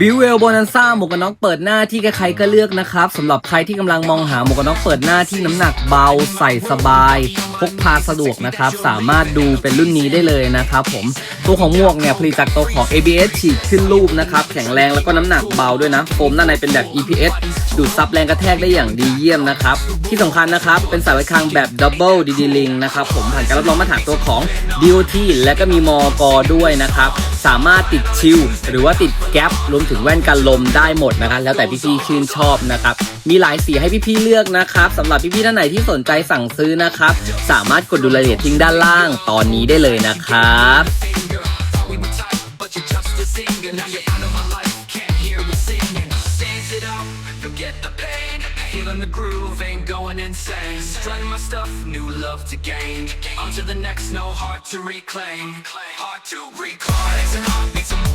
บิวเวลโบนันซ่าหมวกกันน็อกเปิดหน้าที่ใครๆก็เลือกนะครับสำหรับใครที่กำลังมองหาหมวกกันน็อกเปิดหน้าที่น้ำหนักเบาใส่สบาย พกพาสะดวกนะครับ สามารถดูเป็นรุ่นนี้ได้เลยนะครับผมตัวของหมวกเนี่ยผลิตจากตัวของ ABS ฉีดขึ้นรูปนะครับ แข็งแรงแล้วก็น้ำหนักเบาด้วยนะโฟมด้านในเป็นแบบ EPS ดูดซับแรงกระแทกได้อย่างดีเยี่ยมนะครับ ที่สำคัญนะครับ เป็นสายไว้คางแบบ Double DD Link นะครับผมผ่านการรับรองมาตรฐานตัวของ DOT และก็มีมอกด้วยนะครับ สามารถติดชิลหรือว่าติดแก๊ปรวมถึงแว่นกันลมได้หมดนะครับ แล้วแต่พี่ๆชื่นชอบนะครับ มีหลายสีให้พี่ๆเลือกนะครับสำหรับพี่ๆท่านไหนที่สนใจสั่งซื้อนะครับ สามารถกดดูรายละเอียดทิ้งด้านล่างตอนนี้ได้เลยนะครับ get the pay. Feeling the groove, ain't going insane. Strutting my stuff, new love to gain. On to the next, no heart to reclaim. Hard to recall.